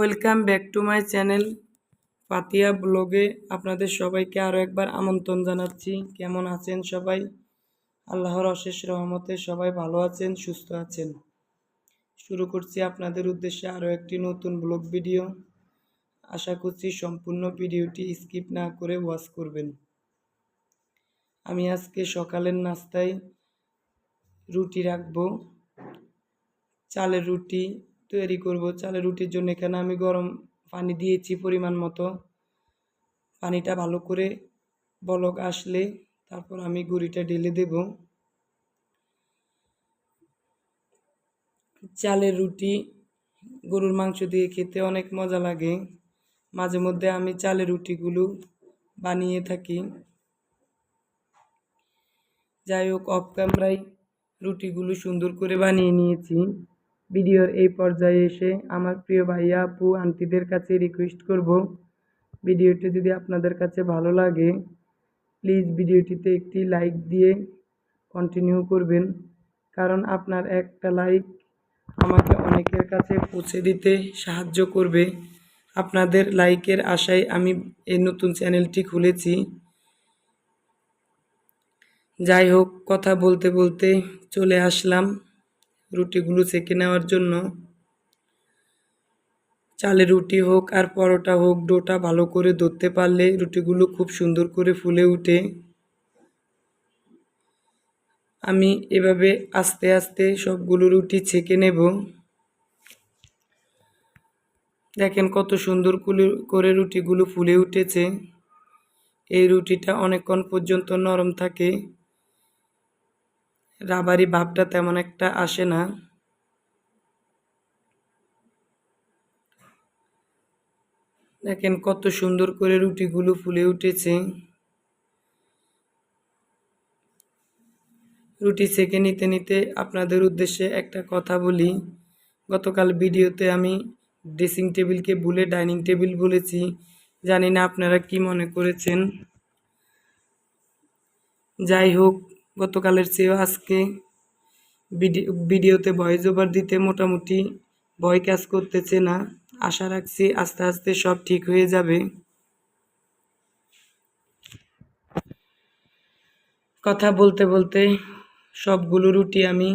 Welcome back to my channel পাতিয়া ব্লগে আপনাদের সবাইকে আরও একবার আমন্ত্রণ জানাচ্ছি। কেমন আছেন সবাই? আল্লাহর অশেষ রহমতে সবাই ভালো আছেন, সুস্থ আছেন। শুরু করছি আপনাদের উদ্দেশ্যে আরও একটি নতুন ব্লগ ভিডিও। আশা করছি সম্পূর্ণ ভিডিওটি স্কিপ না করে ওয়াচ করবেন। আমি আজকে সকালের নাস্তায় রুটি রাখব, চালের রুটি তৈরি করব। চালের রুটির জন্য এখানে আমি গরম পানি দিয়েছি পরিমাণ মতো। পানিটা ভালো করে বলক আসলে তারপর আমি গুঁড়িটা ঢেলে দেব। চালের রুটি গরুর মাংস দিয়ে খেতে অনেক মজা লাগে। মাঝে মধ্যে আমি চালের রুটিগুলো বানিয়ে থাকি। যাই হোক অফ ক্যামেরায় রুটিগুলো সুন্দর করে বানিয়ে নিয়েছি। ভিডিওর এই পর্যায়ে এসে আমার প্রিয় ভাইয়া আপু, আন্টিদের কাছে রিকোয়েস্ট করব। ভিডিওটি যদি আপনাদের কাছে ভালো লাগে প্লিজ ভিডিওটিতে একটি লাইক দিয়ে কন্টিনিউ করবেন। কারণ আপনার একটা লাইক আমাকে অনেকের কাছে পৌঁছে দিতে সাহায্য করবে। আপনাদের লাইকের আশায় আমি এই নতুন চ্যানেলটি খুলেছি। যাই হোক, কথা বলতে বলতে চলে আসলাম। রুটিগুলো সেঁকে নেওয়ার জন্য। চালের রুটি হোক আর পরোটা হোক, ডোটা ভালো করে ধরতে পারলে রুটিগুলো খুব সুন্দর করে ফুলে উঠে। আমি এভাবে আস্তে আস্তে সবগুলো রুটি ছেঁকে নেব। দেখেন কত সুন্দর করে রুটিগুলো ফুলে উঠেছে। এই রুটিটা অনেকক্ষণ পর্যন্ত নরম থাকে। রাবারি ভাবটা তেমন একটা আসে না। দেখেন কত সুন্দর করে রুটিগুলো ফুলে উঠেছে। রুটি সেকে নিতে নিতে আপনাদের উদ্দেশ্যে একটা কথা বলি। গতকাল ভিডিওতে আমি ড্রেসিং টেবিলকে ভুলে ডাইনিং টেবিল বলেছি। জানি না আপনারা কি মনে করেছেন। যাই হোক গতকালের চেয়েও আজকে ভিডিওতে ভয়েস ওভার দিতে মোটামুটি ভয় কাজ করতেছে না। আশা রাখছি আস্তে আস্তে সব ঠিক হয়ে যাবে। কথা বলতে বলতে সবগুলো রুটি আমি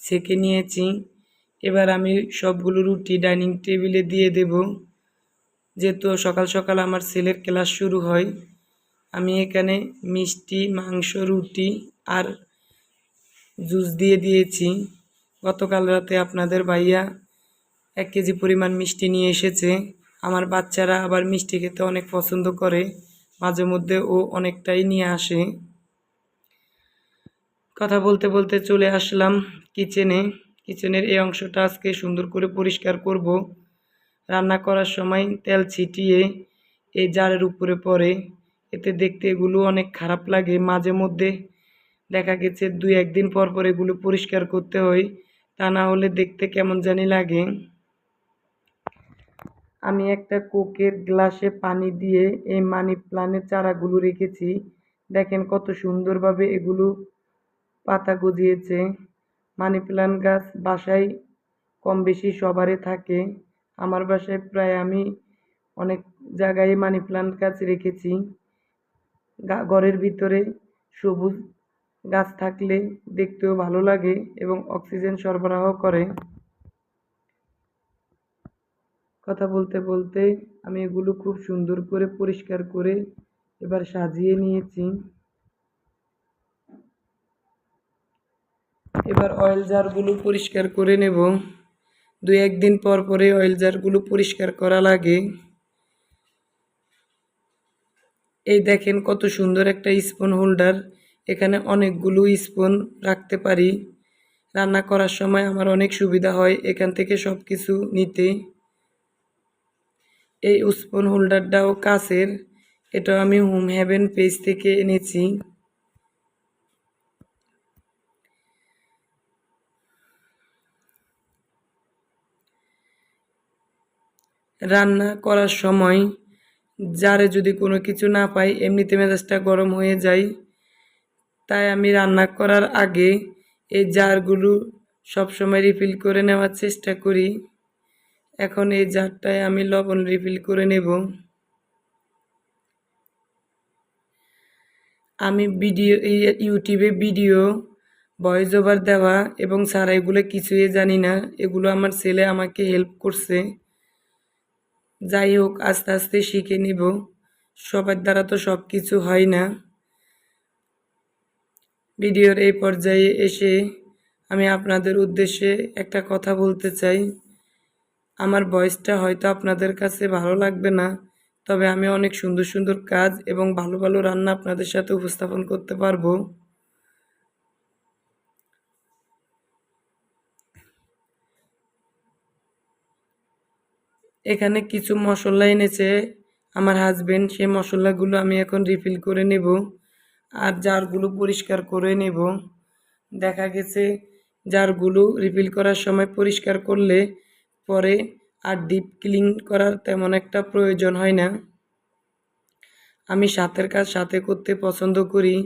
সেকে নিয়েছি। এবার আমি সবগুলো রুটি ডাইনিং টেবিলে দিয়ে দেব। যেহেতু সকাল সকাল আমার ছেলের ক্লাস শুরু হয় আমি এখানে মিষ্টি, মাংস, রুটি আর জুস দিয়ে দিয়েছি। গতকাল রাতে আপনাদের ভাইয়া এক কেজি পরিমাণ মিষ্টি নিয়ে এসেছে। আমার বাচ্চারা আবার মিষ্টি খেতে অনেক পছন্দ করে। মাঝে মধ্যে ও অনেকটাই নিয়ে আসে। কথা বলতে বলতে চলে আসলাম কিচেনে। কিচেনের এই অংশটা আজকে সুন্দর করে পরিষ্কার করব। রান্না করার সময় তেল ছিটিয়ে এই জারের উপরে পড়ে এতে দেখতে এগুলো অনেক খারাপ লাগে। মাঝে মধ্যে দেখা গেছে দুই একদিন পর পর এগুলো পরিষ্কার করতে হয়। তা না হলে দেখতে কেমন জানি লাগে। আমি একটা কোকের গ্লাসে পানি দিয়ে এই মানি প্লান্টের চারাগুলো রেখেছি। দেখেন কত সুন্দরভাবে এগুলো পাতা গজিয়েছে। মানি প্লান্ট গাছ বাসায় কম বেশি সবারই থাকে। আমার বাসায় প্রায় আমি অনেক জায়গায় মানি প্লান্ট গাছ রেখেছি। ঘরের ভিতরে সবুজ গাছ থাকলে দেখতেও ভালো লাগে এবং অক্সিজেন সরবরাহ করে। কথা বলতে বলতে আমি এগুলো খুব সুন্দর করে পরিষ্কার করে এবার সাজিয়ে নিয়েছি। এবার অয়েল জারগুলো পরিষ্কার করে নেব। দু একদিন পর পরে অয়েল জারগুলো পরিষ্কার করা লাগে। এই দেখেন কত সুন্দর একটা স্পুন হোল্ডার এখানে অনেকগুলো স্পুন রাখতে পারি। রান্না করার সময় আমার অনেক সুবিধা হয় এখান থেকে সব কিছু নিতে। এই স্পুন হোল্ডারটাও কাছের। এটা আমি হোম হ্যাভেন পেজ থেকে এনেছি। রান্না করার সময় জারে যদি কোনো কিছু না পাই, এমনিতে মেজাজটা গরম হয়ে যায়। তাই আমি রান্না করার আগে এই জারগুলো সবসময় রিফিল করে নেওয়ার চেষ্টা করি। এখন এই জারটায় আমি লবণ রিফিল করে নেব। আমি ভিডিও ইউটিউবে ভিডিও ভয়েস ওভার দেওয়া এবং সারা এগুলো কিছুই জানি না। এগুলো আমার ছেলে আমাকে হেল্প করছে। যাই হোক, আস্তে আস্তে শিখে নিব। সবার দ্বারা তো সব কিছু হয় না। ভিডিওর এই পর্যায়ে এসে আমি আপনাদের উদ্দেশ্যে একটা কথা বলতে চাই। আমার ভয়েসটা হয়তো আপনাদের কাছে ভালো লাগবে না, তবে আমি অনেক সুন্দর সুন্দর কাজ এবং ভালো ভালো রান্না আপনাদের সাথে উপস্থাপন করতে পারব। এখানে কিছু মশলা এনেছে। আমার হাজবেন্ড সেই মশলাগুলো আমি এখন রিফিল করে নেব আর জারগুলো পরিষ্কার করে নেব। দেখা গেছে জারগুলো রিফিল করার সময় পরিষ্কার করলে পরে আর ডিপ ক্লিন করার তেমন একটা প্রয়োজন হয় না। আমি সাথের কাজ সাথে করতে পছন্দ করি।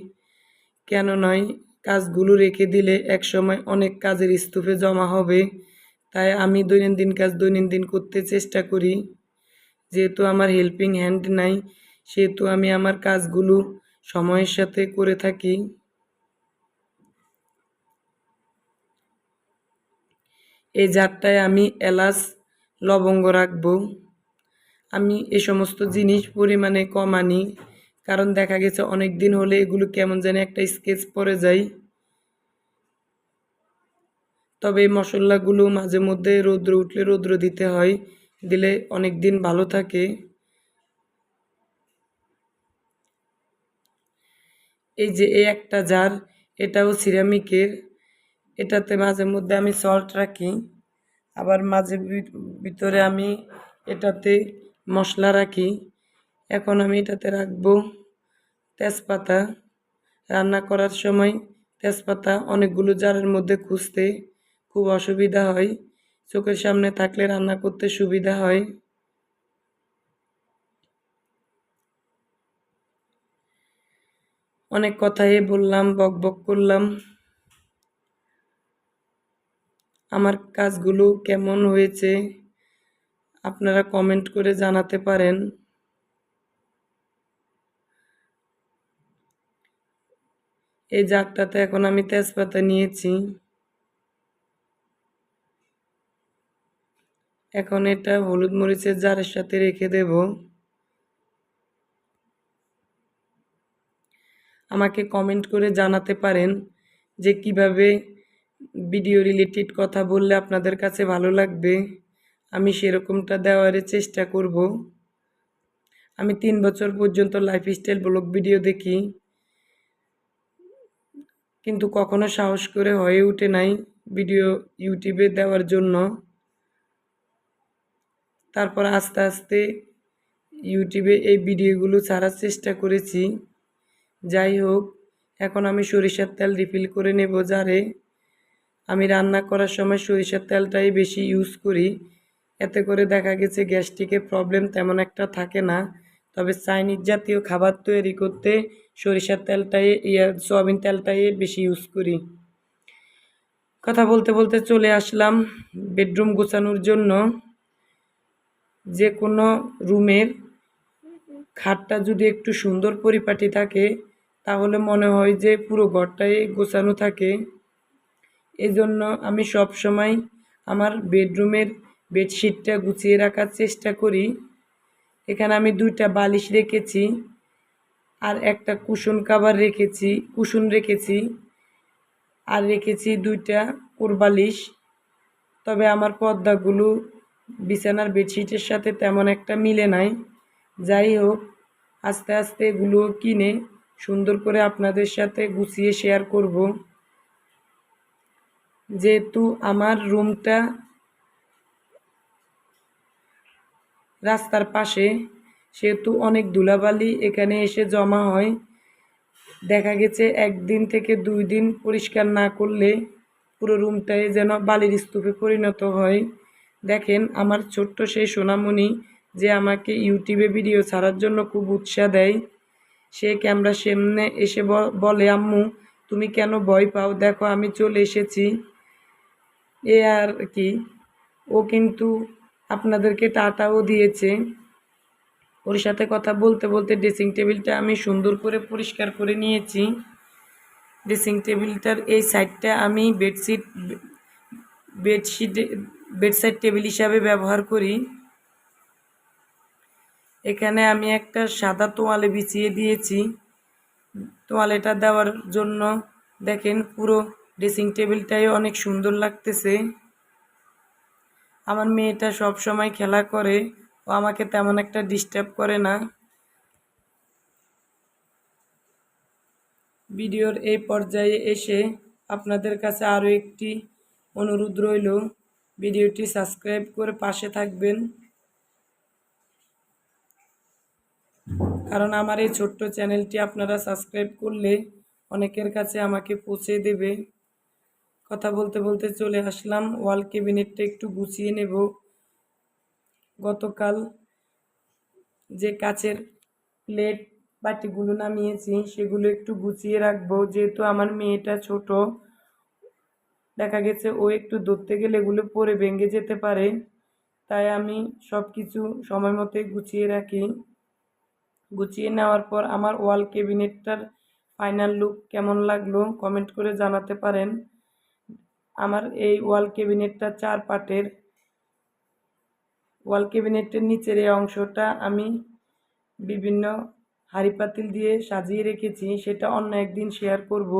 কেন নয়, কাজগুলো রেখে দিলে এক সময় অনেক কাজের স্তূপে জমা হবে। তাই আমি দৈনন্দিন কাজ দৈনন্দিন করতে চেষ্টা করি। যেহেতু আমার হেল্পিং হ্যান্ড নাই, সেহেতু আমি আমার কাজগুলো সময়ের সাথে করে থাকি। এই জারটায় আমি এলাচ, লবঙ্গ রাখব। আমি এ সমস্ত জিনিস পরিমাণে কম আনি কারণ দেখা গেছে অনেক দিন হলে এগুলো কেমন জানি একটা স্কেচ পড়ে যায়। তবে এই মশলাগুলো মাঝে মধ্যে রৌদ্র উঠলে রৌদ্র দিতে হয়, দিলে অনেক দিন ভালো থাকে। এই যে এই একটা জার, এটাও সিরামিকের। এটাতে মাঝে মধ্যে আমি সল্ট রাখি। আবার মাঝে ভিতরে আমি এটাতে মশলা রাখি। এখন আমি এটাতে রাখব তেজপাতা। রান্না করার সময় তেজপাতা অনেকগুলো জারের মধ্যে খুঁজতে খুব অসুবিধা হয়। চোখের সামনে থাকলে রান্না করতে সুবিধা হয়। অনেক কথাই বললাম, বক বক করলাম। আমার কাজগুলো কেমন হয়েছে আপনারা কমেন্ট করে জানাতে পারেন। এই জারটাতে এখন আমি তেজপাতা নিয়েছি। এখন এটা হলুদ মরিচের জারের সাথে রেখে দেব। আমাকে কমেন্ট করে জানাতে পারেন যে কীভাবে ভিডিও রিলেটেড কথা বললে আপনাদের কাছে ভালো লাগবে। আমি সেরকমটা দেওয়ার চেষ্টা করব। আমি তিন বছর পর্যন্ত লাইফস্টাইল ব্লগ ভিডিও দেখি। কিন্তু কখনো সাহস করে হয়ে ওঠে নাই ভিডিও ইউটিউবে দেওয়ার জন্য। তারপর আস্তে আস্তে ইউটিউবে এই ভিডিওগুলো ছাড়ার চেষ্টা করেছি। যাই হোক, এখন আমি সরিষার তেল রিফিল করে নেব যারে আমি রান্না করার সময় সরিষার তেলটাই বেশি ইউজ করি। এতে করে দেখা গেছে গ্যাস্ট্রিকের প্রবলেম তেমন একটা থাকে না। তবে চাইনিজ জাতীয় খাবার তৈরি করতে সরিষার তেলটাই, ইয়া, সয়াবিন তেলটাই বেশি ইউজ করি। কথা বলতে বলতে চলে আসলাম বেডরুম গোছানোর জন্য। যে কোনো রুমের খাটটা যদি একটু সুন্দর পরিপাটি থাকে, তাহলে মনে হয় যে পুরো ঘরটাই গোছানো থাকে। এজন্য আমি সব সময় আমার বেডরুমের বেডশিটটা গুছিয়ে রাখার চেষ্টা করি। এখানে আমি দুইটা বালিশ রেখেছি আর একটা কুশন কাবার রেখেছি, কুশন রেখেছি আর রেখেছি দুইটা কোরবালিশ তবে আমার পর্দাগুলো বিছানার বেডশিটের সাথে তেমন একটা মিলে নাই। যাই হোক, আস্তে আস্তে এগুলো কিনে সুন্দর করে আপনাদের সাথে গুছিয়ে শেয়ার করব। যেহেতু আমার রুমটা রাস্তার পাশে, সেহেতু অনেক ধুলাবালি এখানে এসে জমা হয়। দেখা গেছে একদিন থেকে দুই দিন পরিষ্কার না করলে পুরো রুমটাই যেন বালির স্তূপে পরিণত হয়। দেখেন, আমার ছোট্ট সেই সোনামণি যে আমাকে ইউটিউবে ভিডিও ছাড়ার জন্য খুব উৎসাহ দেয়। সে ক্যামেরা সামনে এসে বলে, আম্মু, তুমি কেন ভয় পাও? দেখো, আমি চলে এসেছি। এ আর কি, ও কিন্তু আপনাদেরকে টাটাও দিয়েছে। ওর সাথে কথা বলতে বলতে ড্রেসিং টেবিলটা আমি সুন্দর করে পরিষ্কার করে নিয়েছি। ড্রেসিং টেবিলটার এই সাইডটা আমি বেডশিট বেডশিট বেডসাইড টেবিল হিসাবে ব্যবহার করি। এখানে আমি একটা সাদা তোয়ালে বিছিয়ে দিয়েছি। তোয়ালেটা দেওয়ার জন্য দেখেন পুরো ড্রেসিং টেবিলটাই অনেক সুন্দর লাগতেছে। আমার মেয়েটা সব সময় খেলা করে, ও আমাকে তেমন একটা ডিস্টার্ব করে না। ভিডিওর এই পর্যায়ে এসে আপনাদের কাছে আরও একটি অনুরোধ রইল। ভিডিওটি সাবস্ক্রাইব করে পাশে থাকবেন। কারণ আমার এই ছোট্ট চ্যানেলটি আপনারা সাবস্ক্রাইব করলে অনেকের কাছে আমাকে পৌঁছে দেবে। কথা বলতে বলতে চলে আসলাম। ওয়াল ক্যাবিনেটটা একটু গুছিয়ে নেব। গতকাল যে কাচের প্লেট বাটিগুলো নামিয়েছি, সেগুলো একটু গুছিয়ে রাখব। যেহেতু আমার মেয়েটা ছোট দেখা গেছে ও একটু ধরতে গেলে এগুলো পরে ভেঙে যেতে পারে। তাই আমি সব কিছু সময় মতোই গুছিয়ে রাখি। গুছিয়ে নেওয়ার পর আমার ওয়াল ক্যাবিনেটটার ফাইনাল লুক কেমন লাগল কমেন্ট করে জানাতে পারেন। আমার এই ওয়াল ক্যাবিনেটটা চার পাটের ওয়াল ক্যাবিনেটের নিচের এই অংশটা আমি বিভিন্ন হাড়ি পাতিল দিয়ে সাজিয়ে রেখেছি, সেটা অন্য একদিন শেয়ার করব।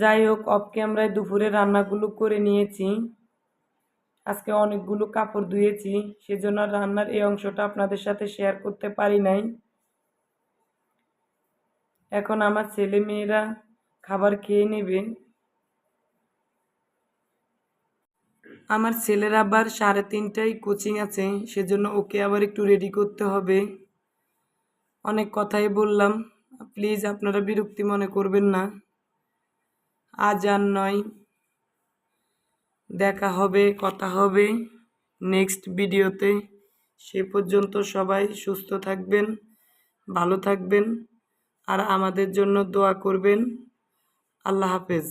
যাই হোক অফ ক্যামেরায় দুপুরে রান্নাগুলো করে নিয়েছি। আজকে অনেকগুলো কাপড় ধুয়েছি, সেজন্য রান্নার এই অংশটা আপনাদের সাথে শেয়ার করতে পারি নাই। এখন আমার ছেলে মেয়েরা খাবার খেয়ে নেবে। আমার ছেলের আবার সাড়ে তিনটায় কোচিং আছে, সেজন্য ওকে আবার একটু রেডি করতে হবে। অনেক কথাই বললাম প্লিজ আপনারা বিরক্তি মনে করবেন না। আজ আর নয়। দেখা হবে, কথা হবে নেক্সট ভিডিওতে। সে পর্যন্ত সবাই সুস্থ থাকবেন, ভালো থাকবেন, আর আমাদের জন্য দোয়া করবেন। আল্লাহ হাফেজ।